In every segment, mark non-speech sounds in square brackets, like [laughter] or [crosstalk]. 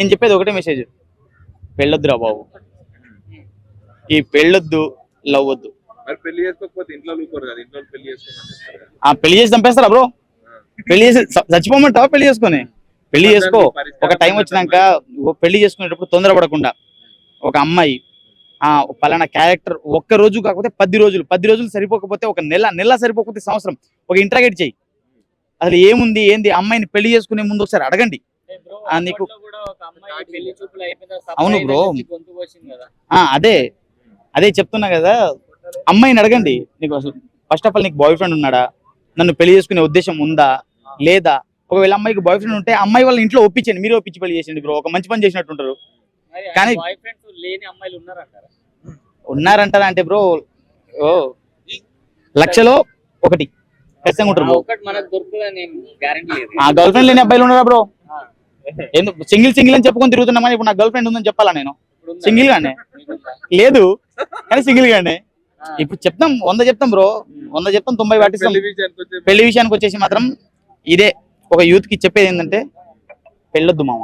నేను చెప్పేది ఒకటే మెసేజ్ పెళ్ళొద్దురా బాబు. ఈ పెళ్ళొద్దు లవ్ వద్దు మరి పెళ్ళి చేసుకోకపోతే ఇంట్లో ఊరుకోరు కదా ఇంట్లో పెళ్ళి చేసుకోమని చేసి చంపేస్తారా బ్రో? పెళ్ళి చేసి చచ్చిపోమంటావా పెళ్ళి చేసుకొని? పెళ్ళి చేసుకో. ఒక టైం వచ్చినాక ఓ పెళ్ళి చేసుకునేటప్పుడు తొందరపడకుండా. ఒక అమ్మాయి ఆ పలానా క్యారెక్టర్ ఒక్క రోజు కాకపోతే పది రోజులు పది రోజులు సరిపోకపోతే ఒక నెల నెల సరిపోకపోతే సంవత్సరం. ఒక ఇంట్రాగేట్ చేయి. అసలు ఏముంది ఏంది? అమ్మాయిని పెళ్ళి చేసుకునే ముందు ఒకసారి అడగండి. ఆ, నీకు- అవును. ఆ అదే. అదే చెప్తున్నా కదా. అమ్మాయిని అడగండి. నీకు అసలు ఫస్ట్ ఆఫ్ ఆల్ నీకు బాయ్ ఫ్రెండ్ ఉన్నాడా? నన్ను పెళ్ళి చేసుకునే ఉద్దేశం ఉందా? లేదా? ఒకవేళ అమ్మాయికి బాయ్ ఫ్రెండ్ ఉంటే అమ్మాయి వాళ్ళ ఇంట్లో ఒప్పించండి. మీరు ఒప్పించి పెళ్ళి చేసిండి బ్రో. ఒక మంచి పని చేసినట్టుంటారు. కానీ- ఉన్నారంటారా? అంటే బ్రో ఓ లక్షలో ఒకటి. ఖచ్చితంగా ఉంటారు బ్రో. గర్ల్ ఫ్రెండ్ లేని అబ్బాయిలు ఉన్నారా బ్రో. ఎందుకు? సింగిల్ సింగిల్ అని చెప్పుకొని తిరుగుతున్నాం కానీ ఇప్పుడు నా గర్ల్ ఫ్రెండ్ ఉందని చెప్పాలా నేను? సింగిల్ గానే? లేదు కానీ సింగిల్ గానే. ఇప్పుడు చెప్తాం వంద చెప్తాం బ్రో. వంద చెప్తాం తొంభై పాటిస్తాం పెళ్ళి విషయానికి వచ్చేసి మాత్రం ఇదే. ఒక యూత్కి చెప్పేది ఏంటంటే పెళ్ళొద్దు మామ.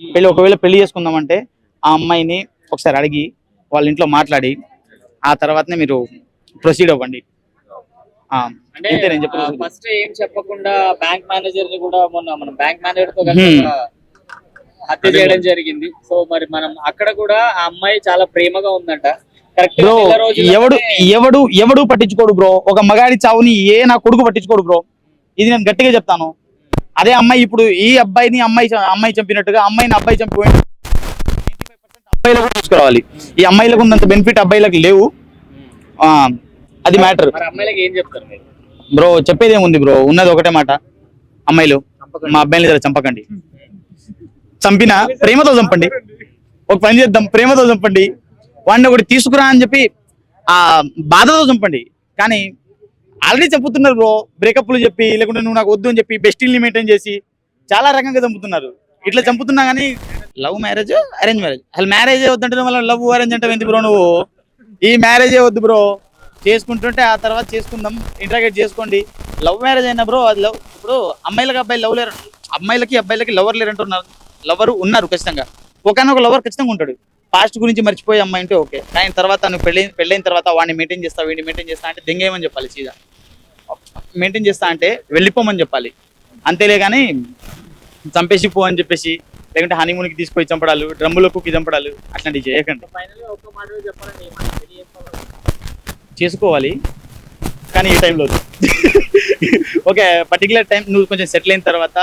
పెళ్ళి ఒకవేళ పెళ్ళి చేసుకుందామంటే ఆ అమ్మాయిని ఒకసారి అడిగి వాళ్ళ ఇంట్లో మాట్లాడి ఆ తర్వాతనే మీరు ప్రొసీడ్ అవ్వండి. అంటే. ఫస్ట్ ఏం చెప్పకుండా బ్యాంక్ మేనేజర్ని కూడా మొన్న మనం బ్యాంక్ మేనేజర్తో హత్య చేయడం జరిగింది. సో మరి మనం అక్కడ కూడా ఆ అమ్మాయి చాలా ప్రేమగా ఉందంట. బ్రో ఎవడు ఎవడు ఎవడు పట్టించుకోడు బ్రో ఒక మగాడి చావుని ఏ నా కొడుకు పట్టించుకోడు బ్రో ఇది నేను గట్టిగా చెప్తాను. అదే అమ్మాయి ఇప్పుడు ఈ అబ్బాయిని అమ్మాయి అమ్మాయి చంపినట్టుగా అమ్మాయిని అబ్బాయి చంపిపోయింది అబ్బాయిలకు చూసుకోవాలి. ఈ అమ్మాయిలకు ఉన్నంత బెనిఫిట్ అబ్బాయిలకు లేవు. ఆ, అది మ్యాటర్ మరి అమ్మాయిలకి ఏం చెప్తారు మీరు? బ్రో చెప్పేది ఏముంది బ్రో ఉన్నది ఒకటే మాట. అమ్మాయిలు మా అబ్బాయిని చంపకండి. చంపిన ప్రేమతో చంపండి. ఒక పని చేద్దాం ప్రేమతో చంపండి. వాడిని ఒకటి తీసుకురా అని చెప్పి ఆ బాధతో చంపండి. కానీ ఆల్రెడీ చంపుతున్నారు బ్రో. బ్రేకప్లు చెప్పి లేకుంటే నువ్వు నాకు వద్దు అని చెప్పి బెస్టిల్ని మెయింటైన్ చేసి చాలా రకంగా చంపుతున్నారు. ఇట్లా చంపుతున్నా కానీ లవ్ మ్యారేజ్? Arrange marriage. అసలు మ్యారేజ్ వద్దంటే మళ్ళీ లవ్ అరేంజ్ అంటే ఏంటి బ్రో నువ్వు? ఈ మ్యారేజే వద్దు బ్రో. చేసుకుంటుంటే ఆ తర్వాత చేసుకుందాం. ఇంటరాగేట్ చేసుకోండి. లవ్ మ్యారేజ్ అయినా బ్రో అది లవ్. ఇప్పుడు అమ్మాయిలకు అబ్బాయి లవ్ లేరు. అమ్మాయిలకి అబ్బాయిలకి లవర్ లేరంటున్నారు. లవరు ఉన్నారు ఖచ్చితంగా. ఒకనొక లవర్ ఖచ్చితంగా ఉంటాడు. పాస్ట్ గురించి మర్చిపోయి అమ్మాయి అంటే ఓకే. కానీ తర్వాత నువ్వు పెళ్ళి పెళ్ళైన తర్వాత వాడిని మెయింటైన్ చేస్తా వీడిని మెయింటైన్ చేస్తా అంటే దెంగేయమని చెప్పాలి సీదా మెయింటైన్ చేస్తా అంటే వెళ్ళిపోమని చెప్పాలి. అంతేలే కానీ చంపేసి పో అని చెప్పేసి లేకుంటే హనీమూన్కి తీసుకొని చంపడాలు డ్రమ్ములో కుక్కి చంపడాలు అట్లాంటివి చేయకండి. ఫైనల్ చేసుకోవాలి. కానీ ఈ టైంలో [laughs] ఓకే పర్టికులర్ టైం నువ్వు కొంచెం సెటిల్ అయిన తర్వాత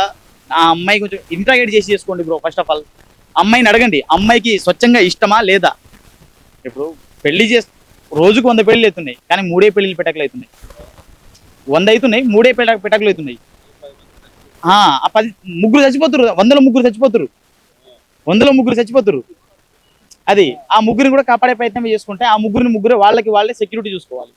ఆ అమ్మాయి కొంచెం ఇంట్రాగేట్ చేసి చేసుకోండి బ్రో ఫస్ట్ ఆఫ్ ఆల్ అమ్మాయిని అడగండి అమ్మాయికి స్వచ్ఛంగా ఇష్టమా లేదా? ఇప్పుడు పెళ్ళి చేసి రోజుకు వంద పెళ్ళి అవుతున్నాయి కానీ మూడే పెళ్ళిళ్ళు పెట్టకలు అవుతున్నాయి. వంద అవుతున్నాయి మూడే పెట పెట్టకలు అవుతున్నాయి. ఆ పది ముగ్గురు చచ్చిపోతురు వందలో ముగ్గురు చచ్చిపోతురు వందలో ముగ్గురు చచ్చిపోతురు అది ఆ ముగ్గురిని కూడా కాపాడే ప్రయత్నం చేసుకుంటే ఆ ముగ్గురిని ముగ్గురు వాళ్ళకి వాళ్ళే సెక్యూరిటీ చూసుకోవాలి.